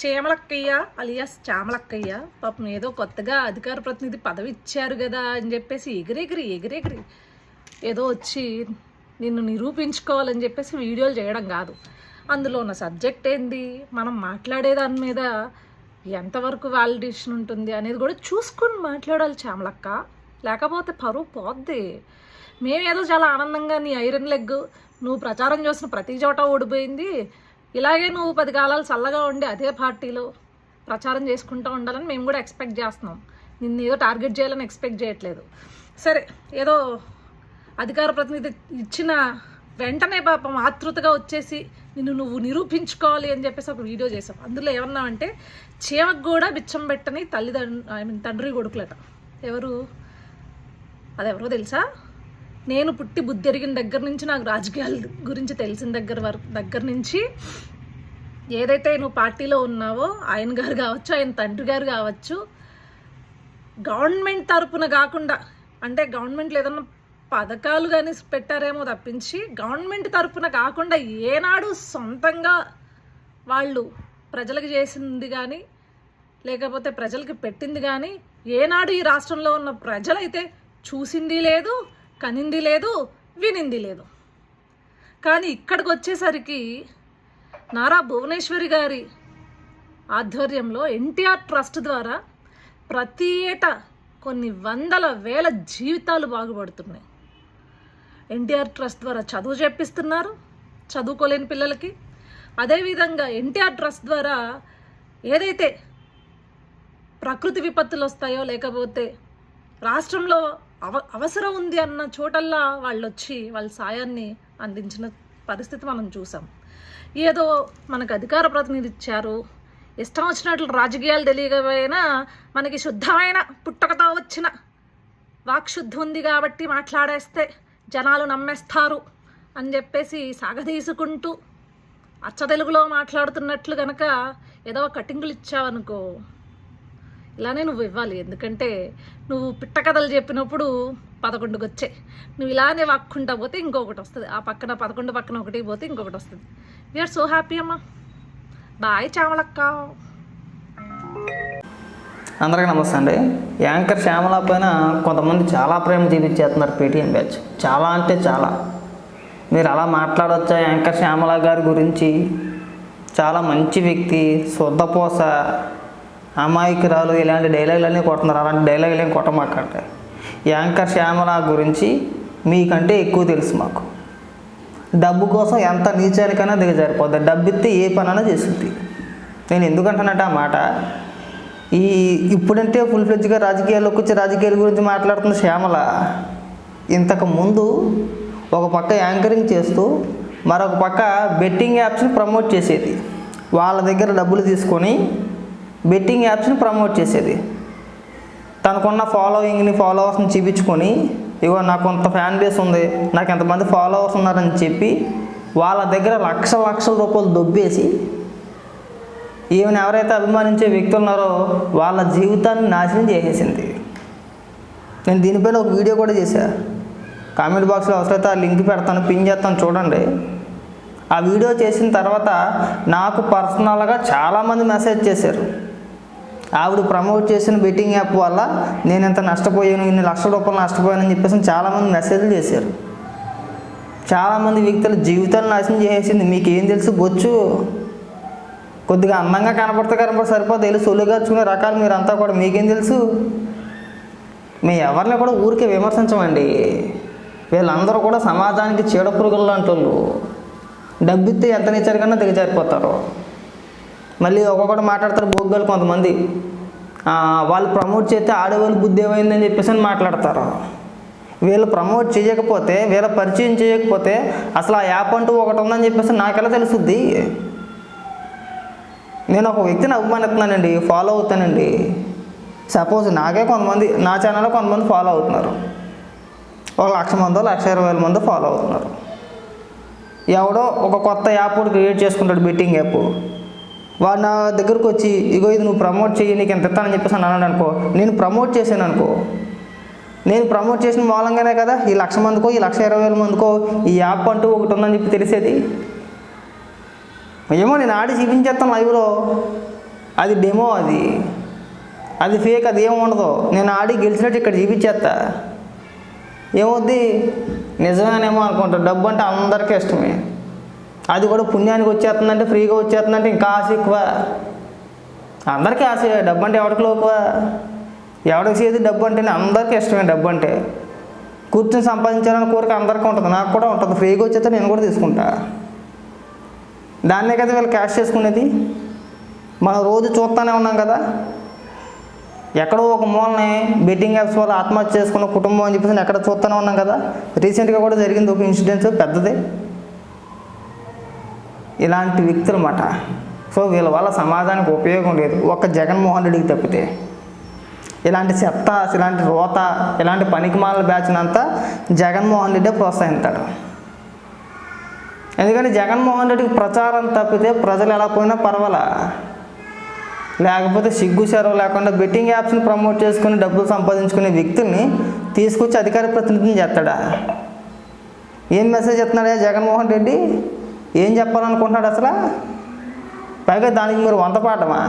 చీమలక్కయ్య alias చామలక్కయ్య. పాపం ఏదో కొత్తగా అధికార ప్రతినిధి పదవి ఇచ్చారు కదా అని చెప్పేసి ఎగిరెగిరి ఎగిరెగిరి. ఏదో వచ్చి నిన్ను నిరూపించుకోవాలని చెప్పేసి వీడియోలు చేయడం కాదు. అందులో ఉన్న సబ్జెక్ట్ ఏంది? మనం మాట్లాడే దాని మీద ఎంతవరకు వ్యాలిడేషన్ ఉంటుంది అనేది కూడా చూసుకుని మాట్లాడాలి చామలక్క. లేకపోతే పరువు పోద్ది. మేమేదో చాలా ఆనందంగా నీ ఐరన్ లెగ్ నువ్వు ప్రచారం చేసిన ప్రతి చోట ఓడిపోయింది. ఇలాగే నువ్వు పది కాలాలు చల్లగా ఉండి అదే పార్టీలో ప్రచారం చేసుకుంటూ ఉండాలని మేము కూడా ఎక్స్పెక్ట్ చేస్తున్నాం. నిన్ను ఏదో టార్గెట్ చేయాలని ఎక్స్పెక్ట్ చేయట్లేదు. సరే ఏదో అధికార ప్రతినిధి ఇచ్చిన వెంటనే పాపం ఆతృతగా వచ్చేసి నిన్ను నువ్వు నిరూపించుకోవాలి అని చెప్పేసి ఒక వీడియో చేసావు అందులో ఏమన్నామంటే చీమకు కూడా బిచ్చం పెట్టని తల్లిదండ్రు ఐ మీన్ తండ్రి కొడుకులట. ఎవరు? అదెవరో తెలుసా? నేను పుట్టి బుద్ధి ఎరిగిన దగ్గర నుంచి నాకు రాజకీయాల గురించి తెలిసిన దగ్గర వరకు దగ్గర నుంచి ఏదైతే నువ్వు పార్టీలో ఉన్నావో ఆయన గారు కావచ్చు ఆయన తండ్రి గారు కావచ్చు గవర్నమెంట్ తరపున కాకుండా అంటే గవర్నమెంట్లో ఏదన్నా పథకాలు కానీ పెట్టారేమో తప్పించి గవర్నమెంట్ తరపున కాకుండా ఏనాడు సొంతంగా వాళ్ళు ప్రజలకు చేసింది కానీ లేకపోతే ప్రజలకి పెట్టింది కానీ ఏనాడు ఈ రాష్ట్రంలో ఉన్న ప్రజలైతే చూసింది లేదు కనింది లేదు వినింది లేదు. కానీ ఇక్కడికి వచ్చేసరికి నారా భువనేశ్వరి గారి ఆధ్వర్యంలో ఎన్టీఆర్ ట్రస్ట్ ద్వారా ప్రతి ఏటా కొన్ని వందల వేల జీవితాలు బాగుపడుతున్నాయి. ఎన్టీఆర్ ట్రస్ట్ ద్వారా చదువు చెప్పిస్తున్నారు చదువుకోలేని పిల్లలకి. అదేవిధంగా ఎన్టీఆర్ ట్రస్ట్ ద్వారా ఏదైతే ప్రకృతి విపత్తులు వస్తాయో లేకపోతే రాష్ట్రంలో అవ అవసరం ఉంది అన్న చోటల్లా వాళ్ళు వచ్చి వాళ్ళ సాయాన్ని అందించిన పరిస్థితి మనం చూసాం. ఏదో మనకు అధికార ప్రతినిధి ఇచ్చారు. ఇష్టం వచ్చినట్లు రాజకీయాలు తెలియకపోయినా మనకి శుద్ధమైన పుట్టకతో వచ్చిన వాక్శుద్ధి ఉంది కాబట్టి మాట్లాడేస్తే జనాలు నమ్మేస్తారు అని చెప్పేసి సాగదీసుకుంటూ అచ్చ తెలుగులో మాట్లాడుతున్నట్లు కనుక ఏదో కటింగులు ఇచ్చావనుకో ఇలానే నువ్వు ఇవ్వాలి. ఎందుకంటే నువ్వు పిట్ట కథలు చెప్పినప్పుడు పదకొండుకి వచ్చే. నువ్వు ఇలానే వాక్కుంటా పోతే ఇంకొకటి వస్తుంది. ఆ పక్కన పదకొండు పక్కన ఒకటి పోతే ఇంకొకటి వస్తుంది. వీఆర్ సో హ్యాపీ అమ్మా. బాయ్ చామలక్క. అందరికీ నమస్తే అండి. యాంకర్ శ్యామల పైన కొంతమంది చాలా ప్రేమ చూపించేస్తున్నారు పేటీఎం బ్యాచ్ చాలా అంటే చాలా. మీరు అలా మాట్లాడవచ్చా యాంకర్ శ్యామల గారి గురించి చాలా మంచి వ్యక్తి శుద్ధపోస అమాయకురాలు ఇలాంటి డైలాగులన్నీ కొడుతున్నారు. అలాంటి డైలాగులు ఏం కొట్టమాకండి. యాంకర్ శ్యామల గురించి మీకంటే ఎక్కువ తెలుసు మాకు. డబ్బు కోసం ఎంత నీచానికైనా దిగజారిపోద్ది డబ్బు ఇస్తే ఏ పనైనా చేస్తుంది నేను ఎందుకంటానంటే ఆ మాట ఈ ఇప్పుడంటే ఫుల్ ఫ్లెడ్జ్గా రాజకీయాల్లోకి వచ్చి రాజకీయాల గురించి మాట్లాడుతున్న శ్యామల ఇంతకు ముందు ఒక పక్క యాంకరింగ్ చేస్తూ మరొక పక్క బెట్టింగ్ యాప్స్ని ప్రమోట్ చేసేది. వాళ్ళ దగ్గర డబ్బులు తీసుకొని బెట్టింగ్ యాప్స్ని ప్రమోట్ చేసేది. తనకున్న ఫాలోయింగ్ని ఫాలోవర్స్ని చూపించుకొని ఇగో నాకు కొంత ఫ్యాన్ బేస్ ఉంది నాకు ఎంతమంది ఫాలోవర్స్ ఉన్నారని చెప్పి వాళ్ళ దగ్గర లక్ష లక్షల రూపాయలు దొబ్బేసి ఈమెను ఎవరైతే అభిమానించే వ్యక్తులు ఉన్నారో వాళ్ళ జీవితాన్ని నాశనం చేసేసింది. నేను దీనిపైన ఒక వీడియో కూడా చేశా. కామెంట్ బాక్స్లో అవసరమైతే ఆ లింక్ పెడతాను పిన్ చేస్తాను చూడండి. ఆ వీడియో చేసిన తర్వాత నాకు పర్సనల్గా చాలామంది మెసేజ్ చేశారు. ఆవిడ ప్రమోట్ చేసిన బెట్టింగ్ యాప్ వల్ల నేను ఇంత నష్టపోయాను ఇన్ని లక్షల రూపాయలు నష్టపోయానని చెప్పేసి చాలామంది మెసేజ్లు చేశారు. చాలామంది వ్యక్తుల జీవితాలు నాశనం చేసేసింది. మీకు ఏం తెలుసు? బొచ్చు. కొద్దిగా అందంగా కనపడితే కనపడి సరిపోతే వెళ్ళి సొల్లుగార్చుకునే రకాలు మీరంతా కూడా మీకేం తెలుసు? మేము ఎవరిని కూడా ఊరికే విమర్శించమండి. వీళ్ళందరూ కూడా సమాజానికి చీడపురుగులు లాంటి వాళ్ళు డబ్బిస్తే ఎంత నిచ్చరికన్నా దిగజారిపోతారు మళ్ళీ ఒక్కొక్కటి మాట్లాడతారు బొగ్గలు కొంతమంది. వాళ్ళు ప్రమోట్ చేస్తే ఆడవాళ్ళు బుద్ధి ఏమైందని చెప్పేసి అని మాట్లాడతారు. వీళ్ళు ప్రమోట్ చేయకపోతే వీళ్ళ పరిచయం చేయకపోతే అసలు ఆ యాప్ అంటూ ఒకటి ఉందని చెప్పేసి నాకెలా తెలుస్తుంది నేను ఒక వ్యక్తిని అభిమానిస్తున్నానండి ఫాలో అవుతానండి. సపోజ్ నాకే కొంతమంది నా ఛానల్లో కొంతమంది ఫాలో అవుతున్నారు. ఒక లక్ష మందో లక్ష ఇరవై వేల మందో ఫాలో అవుతున్నారు. ఎవడో ఒక కొత్త యాప్ కూడా క్రియేట్ చేసుకుంటాడు బెట్టింగ్ యాప్ వాడు నా దగ్గరకు వచ్చి ఇగో ఇది నువ్వు ప్రమోట్ చెయ్యి నీకు ఎంత ఇస్తానని చెప్పేసి అన్నాడు అనుకో నేను ప్రమోట్ చేశాను అనుకో. నేను ప్రమోట్ చేసిన మూలంగానే కదా ఈ లక్ష మందికో ఈ లక్ష ఇరవై వేల మందికో ఈ యాప్ అంటూ ఒకటి ఉందని చెప్పి తెలిసేది. ఏమో నేను ఆడి చూపించేస్తాను లైవ్లో. అది డెమో అది. అది ఫేక్ అది ఏమి ఉండదు. నేను ఆడి గెలిచినట్టు ఇక్కడ చూపించేస్తా. ఏమవుద్ది నిజమేనేమో అనుకుంటా. డబ్బు అంటే అందరికీ ఇష్టమే. అది కూడా పుణ్యానికి వచ్చేస్తుందంటే ఫ్రీగా వచ్చేస్తుందంటే ఇంకా ఆశ ఎక్కువ. అందరికీ ఆశ డబ్బు అంటే ఎవరికి లోకువ? ఎవరికి చేది డబ్బు అంటేనే అందరికీ ఇష్టమే డబ్బు అంటే కూర్చొని సంపాదించాలని కోరిక అందరికీ ఉంటుంది నాకు కూడా ఉంటుంది. ఫ్రీగా వచ్చేస్తే నేను కూడా తీసుకుంటా. దాన్నే కదా వీళ్ళు క్యాష్ చేసుకునేది. మనం రోజు చూస్తూనే ఉన్నాం కదా. ఎక్కడో ఒక మూలని బెట్టింగ్ యాప్స్ వల్ల ఆత్మహత్య చేసుకున్న కుటుంబం అని చెప్పేసి ఎక్కడ చూస్తూనే ఉన్నాం కదా. రీసెంట్గా కూడా జరిగింది ఒక ఇన్సిడెంట్స్ పెద్దది. ఇలాంటి వ్యక్తులు అన్నమాట సో వీళ్ళ వల్ల సమాజానికి ఉపయోగం లేదు. ఒక్క జగన్మోహన్ రెడ్డికి తప్పితే. ఇలాంటి చెత్త ఇలాంటి రోత ఇలాంటి పనికిమాల బ్యాచ్నంతా జగన్మోహన్ రెడ్డే ప్రోత్సహిస్తాడు ఎందుకంటే జగన్మోహన్ రెడ్డికి ప్రచారం తప్పితే ప్రజలు ఎలా పోయినా పర్వాలా? లేకపోతే సిగ్గు సెరవు లేకుండా బెట్టింగ్ యాప్స్ని ప్రమోట్ చేసుకుని డబ్బులు సంపాదించుకునే వ్యక్తుల్ని తీసుకొచ్చి అధికార ప్రతినిధిని చేస్తాడా? ఏం మెసేజ్ ఇస్తున్నాడా జగన్మోహన్ రెడ్డి? ఏం చెప్పాలనుకుంటున్నాడు అసలు? పైగా దానికి మీరు వంత పాటమా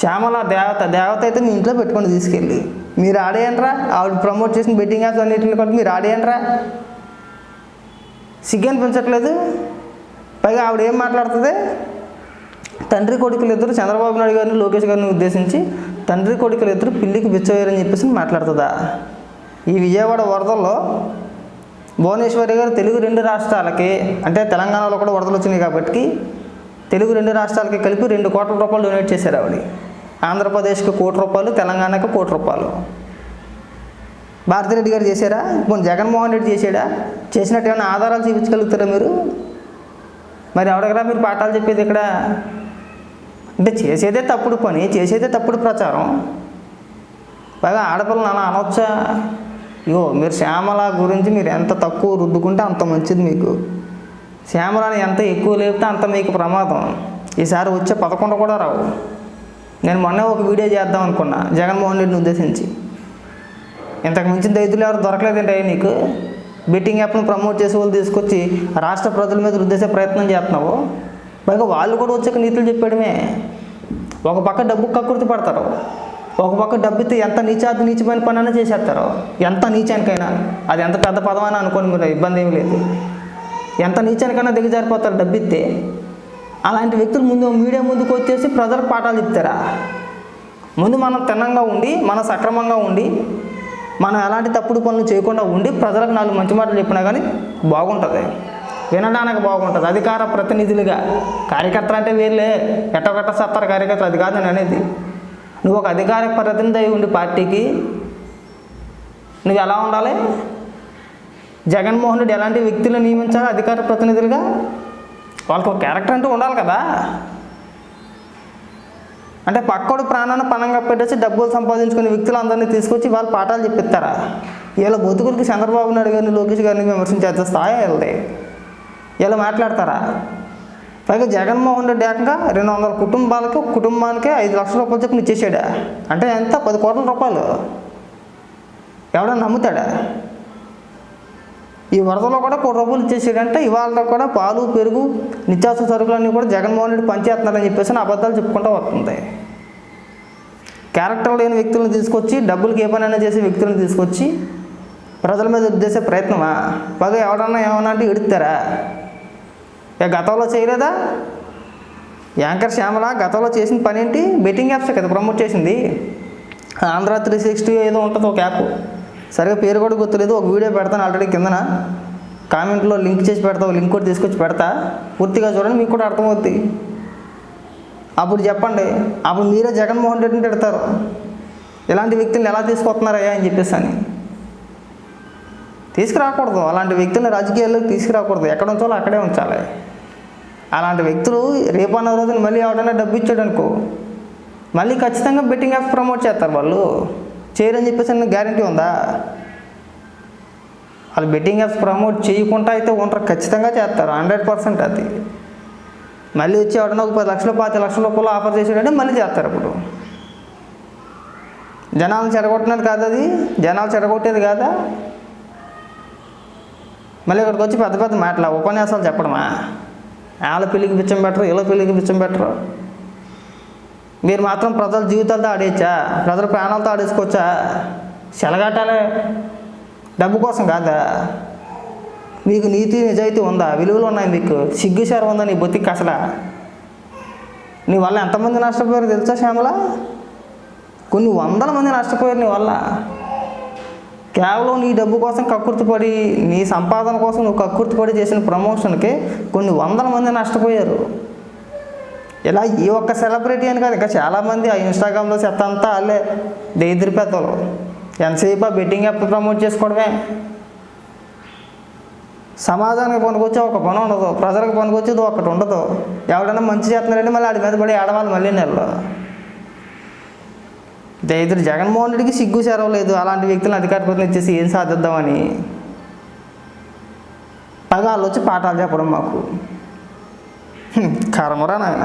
శ్యామల దేవత దేవత అయితే మీ ఇంట్లో పెట్టుకొని తీసుకెళ్ళి. మీరు ఆడేయండ్రా? ఆవిడ ప్రమోట్ చేసిన బెట్టింగ్ యాప్స్ అన్నింటిని కూడా మీరు ఆడేయండిరా? సిగ్గు అనిపించట్లేదు పైగా ఆవిడ ఏం మాట్లాడుతుంది? తండ్రి కొడుకులు ఇద్దరు చంద్రబాబు నాయుడు గారిని లోకేష్ గారిని ఉద్దేశించి తండ్రి కొడుకులు ఇద్దరు పిల్లికి బిచ్చవేయరని చెప్పేసి మాట్లాడుతుందా? ఈ విజయవాడ వరదల్లో భువనేశ్వరి గారు తెలుగు రెండు రాష్ట్రాలకి అంటే తెలంగాణలో కూడా వరదలు వచ్చినాయి కాబట్టి తెలుగు రెండు రాష్ట్రాలకి కలిపి రెండు కోట్ల రూపాయలు డొనేట్ చేశారు ఆవిడ. ఆంధ్రప్రదేశ్కి కోటి రూపాయలు తెలంగాణకి కోటి రూపాయలు. భారతిరెడ్డి గారు చేశారా? ఇప్పుడు జగన్మోహన్ రెడ్డి చేశాడా? చేసినట్టు ఏమైనా ఆధారాలు చూపించగలుగుతారా మీరు? మరి ఎవడగరా మీరు పాఠాలు చెప్పేది ఇక్కడ అంటే చేసేదే తప్పుడు పని చేసేదే తప్పుడు ప్రచారం. బాగా ఆడపిల్లలు అలా అనొచ్చా ఇగో మీరు శ్యామల గురించి మీరు ఎంత తక్కువ రుద్దుకుంటే అంత మంచిది మీకు. శ్యామలని ఎంత ఎక్కువ లేపితే అంత మీకు ప్రమాదం. ఈసారి వచ్చే పదకొండు కూడా రావు. నేను మొన్న ఒక వీడియో చేద్దాం అనుకున్నా. జగన్మోహన్ రెడ్డిని ఉద్దేశించి. ఇంతకు మించిన దైతులు ఎవరు దొరకలేదంటే నీకు? బెట్టింగ్ యాప్ను ప్రమోట్ చేసే వాళ్ళు తీసుకొచ్చి రాష్ట్ర ప్రజల మీద రుద్దేసే ప్రయత్నం చేస్తున్నావు? పైగా వాళ్ళు కూడా వచ్చాక నీతులు చెప్పడమే ఒక పక్క డబ్బు కక్కుర్తి పడతారు. ఒక పక్క డబ్బు ఇస్తే ఎంత నీచాది నీచమైన పని అయినా చేసేస్తారు. ఎంత నీచానికైనా. అది ఎంత పెద్ద పదం అని అనుకోండి మీరు ఇబ్బంది ఏమి లేదు. ఎంత నీచానికైనా దిగజారిపోతారు డబ్బు ఇస్తే అలాంటి వ్యక్తులు ముందు మీడియా ముందుకు వచ్చేసి ప్రజలకు పాఠాలు చెప్తారా? ముందు మనం తిన్నంగా ఉండి మనం సక్రమంగా ఉండి మనం ఎలాంటి తప్పుడు పనులు చేయకుండా ఉండి ప్రజలకు నాలుగు మంచి మాటలు చెప్పినా కానీ బాగుంటుంది. వినడానికి బాగుంటుంది. అధికార ప్రతినిధులుగా. కార్యకర్తలు అంటే వీళ్ళే. ఎట్టగట్ట సత్తారు కార్యకర్తలు. అది కాదు నేను అనేది. నువ్వు ఒక అధికార ప్రతినిధి అయి ఉండి పార్టీకి నువ్వు ఎలా ఉండాలి? జగన్మోహన్ రెడ్డి ఎలాంటి వ్యక్తులు నియమించాలి అధికార ప్రతినిధులుగా? వాళ్ళకి ఒక క్యారెక్టర్ అంటూ ఉండాలి కదా. అంటే పక్కోడు ప్రాణాన్ని పణంగా పెట్టేసి డబ్బులు సంపాదించుకునే వ్యక్తులందరినీ తీసుకొచ్చి వాళ్ళు పాఠాలు చెప్పిస్తారా? వీళ్ళ బతుకులకి చంద్రబాబు నాయుడు గారిని లోకేష్ గారిని విమర్శించేంత స్థాయి వెళ్తాయి వీళ్ళు మాట్లాడతారా? పైగా జగన్మోహన్ రెడ్డి ఏకంగా రెండు వందల కుటుంబాలకి కుటుంబానికి ఐదు లక్షల రూపాయల చొప్పున ఇచ్చేసాడా? అంటే ఎంత? పది కోట్ల రూపాయలు. ఎవడన్నా నమ్ముతాడా? ఈ వరదలో కూడా కోటి రూపాయలు ఇచ్చేసాడంటే ఇవాళ కూడా పాలు పెరుగు నిత్యావసర సరుకులన్నీ కూడా జగన్మోహన్ రెడ్డి పనిచేస్తున్నారని చెప్పేసి నా అబద్ధాలు చెప్పుకుంటూ వస్తుంది. క్యారెక్టర్ లేని వ్యక్తులను తీసుకొచ్చి డబ్బులకి ఏ పనైనా చేసే వ్యక్తులను తీసుకొచ్చి ప్రజల మీద ఉద్దేశే ప్రయత్నమా? పగ ఎవడన్నా ఏమన్నా అంటే ఎడుతారా? ఇక గతంలో చేయలేదా? యాంకర్ శ్యామల గతంలో చేసిన పని ఏంటి బెట్టింగ్ యాప్స్ కదా ప్రమోట్ చేసింది. ఆంధ్ర త్రీ సిక్స్టీ ఏదో ఉంటుంది ఒక యాప్ సరిగా పేరు కూడా గుర్తులేదు. ఒక వీడియో పెడతాను ఆల్రెడీ కిందన. కామెంట్లో లింక్ చేసి పెడతా లింక్ కూడా తీసుకొచ్చి పెడతా. పూర్తిగా చూడండి మీకు కూడా అర్థమవుద్ది. అప్పుడు చెప్పండి అప్పుడు మీరే జగన్మోహన్ రెడ్డిని పెడతారు ఇలాంటి వ్యక్తులను ఎలా తీసుకొస్తున్నారయ్యా అని చెప్పేసి అని. తీసుకురాకూడదు. అలాంటి వ్యక్తులను రాజకీయాల్లోకి తీసుకురాకూడదు. ఎక్కడ ఉంచాలో అక్కడే ఉంచాలి. అలాంటి వ్యక్తులు రేపు అన్న రోజున మళ్ళీ ఎవడన్నా డబ్బు ఇచ్చాడు అనుకో మళ్ళీ ఖచ్చితంగా బెట్టింగ్ యాప్స్ ప్రమోట్ చేస్తారు వాళ్ళు. చేయరని చెప్పేసి అన్న గ్యారంటీ ఉందా? వాళ్ళు బెట్టింగ్ యాప్స్ ప్రమోట్ చేయకుండా అయితే ఉంటారు ఖచ్చితంగా చేస్తారు హండ్రెడ్ పర్సెంట్ అది. మళ్ళీ వచ్చి ఎవడన్నా ఒక పది లక్షలు పాతి లక్షల రూపాయలు ఆఫర్ చేసాడంటే మళ్ళీ చేస్తారు అప్పుడు. జనాలను చెడగొట్టినది కాదు అది. జనాలు చెడగొట్టేది కాదా? మళ్ళీ ఇక్కడికి వచ్చి పెద్ద పెద్ద మాటలు ఉపన్యాసాలు చెప్పడమా? వాళ్ళ పెళ్ళికి పిచ్చం పెట్టరు వీళ్ళ పెళ్ళికి పిచ్చం పెట్టరు? మీరు మాత్రం ప్రజల జీవితాలతో ఆడేయచ్చా ప్రజల ప్రాణాలతో ఆడేసుకోవచ్చా? సెలగాటానే డబ్బు కోసం కాదా? మీకు నీతి నిజాయితీ ఉందా? విలువలు ఉన్నాయి మీకు? సిగ్గుసారు ఉందా నీ బొత్తికి అసలు? నీ వల్ల ఎంతమంది నష్టపోయారు తెలుసా శ్యామల? కొన్ని వందల మంది నష్టపోయారు నీ వల్ల. కేవలం నీ డబ్బు కోసం కక్కుర్తిపడి నీ సంపాదన కోసం నువ్వు కక్కుర్తిపడి చేసిన ప్రమోషన్కి కొన్ని వందల మంది నష్టపోయారు. ఇలా ఈ ఒక్క సెలబ్రిటీ అని కాదు ఇంకా చాలామంది ఆ ఇన్స్టాగ్రామ్లో చెత్త అంతా వాళ్ళే దరిద్ర పెద్దలు. ఎంతసేపు ఆ బెట్టింగ్ యాప్ ప్రమోట్ చేసుకోవడమే? సమాజానికి పనికొచ్చే ఒక పని ఉండదు ప్రజలకు పనికొచ్చేది ఒకటి ఉండదు. ఎవడైనా మంచి చేస్తున్నారంటే మళ్ళీ వాడి మీద పడి ఆడవాళ్ళు మళ్ళీ నెలలో. దరిద్ర జగన్మోహన్ రెడ్డికి సిగ్గు సెరవలేదు అలాంటి వ్యక్తులను అధికార ప్రతినిధి ఇచ్చేసి ఏం సాధిద్దామని? పగాళ్ళు వచ్చి పాఠాలు చెప్పడం మాకు. కరమరా నాయన.